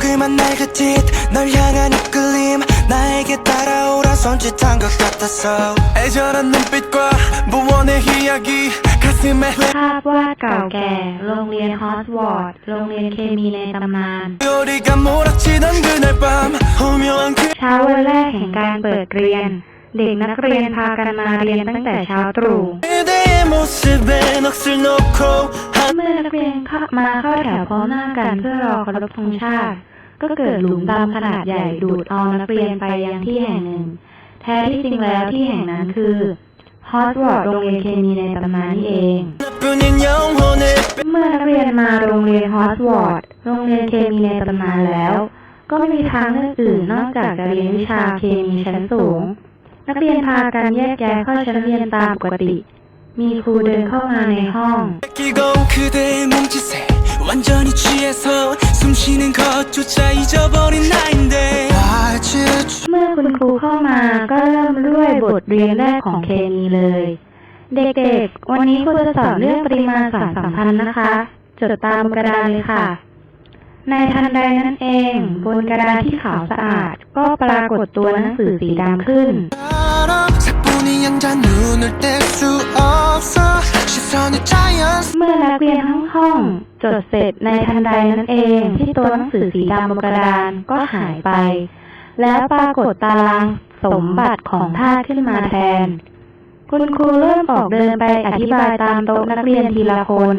그만 날 그 짓 널 향한 이끌림 나에게 따라오라 손짓한 것 같았어 애절한 눈빛과 무언의 이야기 가슴에 ภาพวาดเก่าแก่ โรงเรียนฮอสวอร์ด โรงเรียนเคมีในตำนาน 회오리가 몰아치던 그날 밤 오묘한 그 เช้าวันแรกแห่งการเปิดเรียน เด็กนักเรียนพากันมาเรียนตั้งแต่เช้าตรู่ 그대의 모습에 넋을 놓고 เมื่อนักเรียนเข้ามาเข้าแถวพร้อมหน้ากันเพื่อรอเคารพธงชาติ ก็เกิดหลุมดำขนาดใหญ่ดูดเอานักเรียนไปยังที่แห่งหนึ่ง แท้ที่จริงแล้วที่แห่งนั้นคือฮอสวอร์ดโรงเรียนเคมีในตำนานนี่เอง เมื่อนักเรียนมาโรงเรียนฮอสวอร์ดโรงเรียนเคมีในตำนานแล้ว ก็ไม่มีทางเลือกอื่นนอกจากจะเรียนวิชาเคมีชั้นสูง นักเรียนพากันแยกแยะเข้าชั้นเรียนตามปกติ มีครูเดินเข้ามาในห้อง เมื่อคุณครูเข้ามาก็เริ่มด้วยบทเรียนแรกของเคมีเลย เด็กๆ วันนี้ครูจะสอนเรื่องปริมาณสารสัมพันธ์นะคะ จดตามกระดานเลยค่ะ ในทันใดนั้นเอง บนกระดานที่ขาวสะอาด ก็ปรากฏตัวหนังสือสีดำขึ้น เมื่อนักเรียนทั้งห้อง จดเสร็จในทันใดนั้นเอง ที่ตัวหนังสือสีดำบนกระดานก็หายไป แล้วปรากฏตารางสมบัติของท่าขึ้นมาแทน คุณครูเริ่มออกเดินไปอธิบายตามโต๊ะนักเรียนทีละคน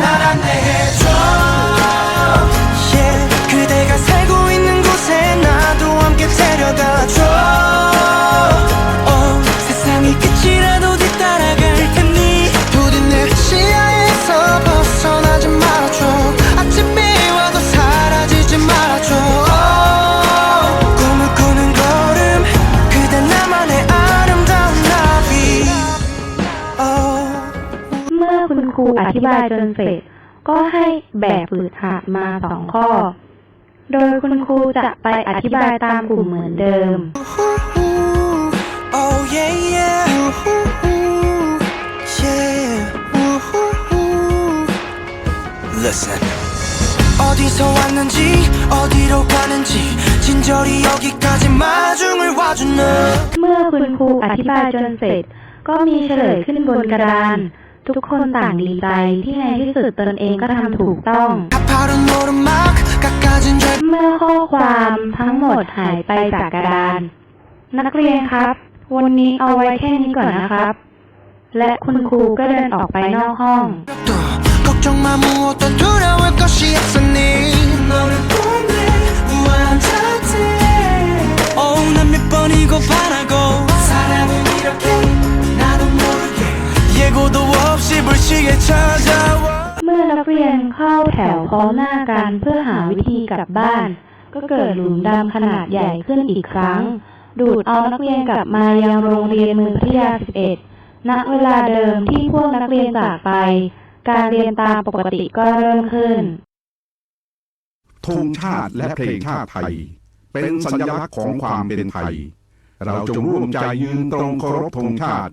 나란 내 해줘. อคุณครูอธิบายจนเสร็จ ก็ให้แบบฝึกหัดมาสองข้อ โดยคุณครูจะไปอธิบายตามกลุ่มเหมือนเดิม Oh yeah yeah yeah Listen 어디서 왔는지 어디로 가는지 진절이 여기까지 마중을 와준 너 เมื่อคุณครูอธิบายจนเสร็จ ก็มีเฉลยขึ้นบนกระดาน ทุกคนต่างดีใจที่ในที่สุดตนเองก็ทำถูกต้อง 가파른 오르막 깎아진 절 เมื่อข้อความทั้งหมดหายไปจากกระดาน นักเรียนครับ วันนี้เอาไว้แค่นี้ก่อนนะครับ และคุณครูก็เดินออกไปนอกห้อง 또 걱정 마 무엇도 두려울 것이 없으니 너를 보내 무한한 자태 어우 난몇 번이고 바라 เมื่อนักเรียนเข้าแถวพร้อมหน้ากันเพื่อหาวิธีกลับบ้าน ก็เกิดหลุมดำขนาดใหญ่ขึ้นอีกครั้ง ดูดเอานักเรียนกลับมายังโรงเรียนเมืองพัทยา 11 ณ เวลาเดิมที่พวกนักเรียนจากไป การเรียนตามปกติก็เริ่มขึ้นธงชาติและเพลงชาติไทย เป็นสัญลักษณ์ของความเป็นไทย เราจงร่วมใจยืนตรงเคารพธงชาติ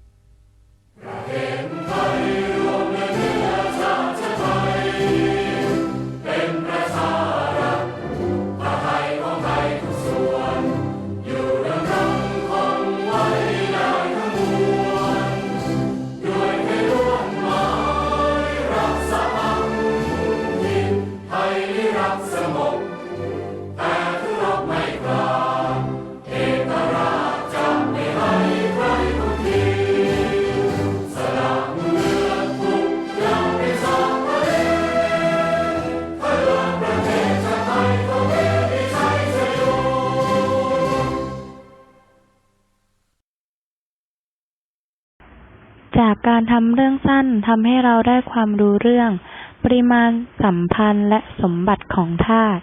จากการทำเรื่องสั้นทำให้เราได้ความรู้เรื่อง ปริมาณสัมพันธ์และสมบัติของธาตุ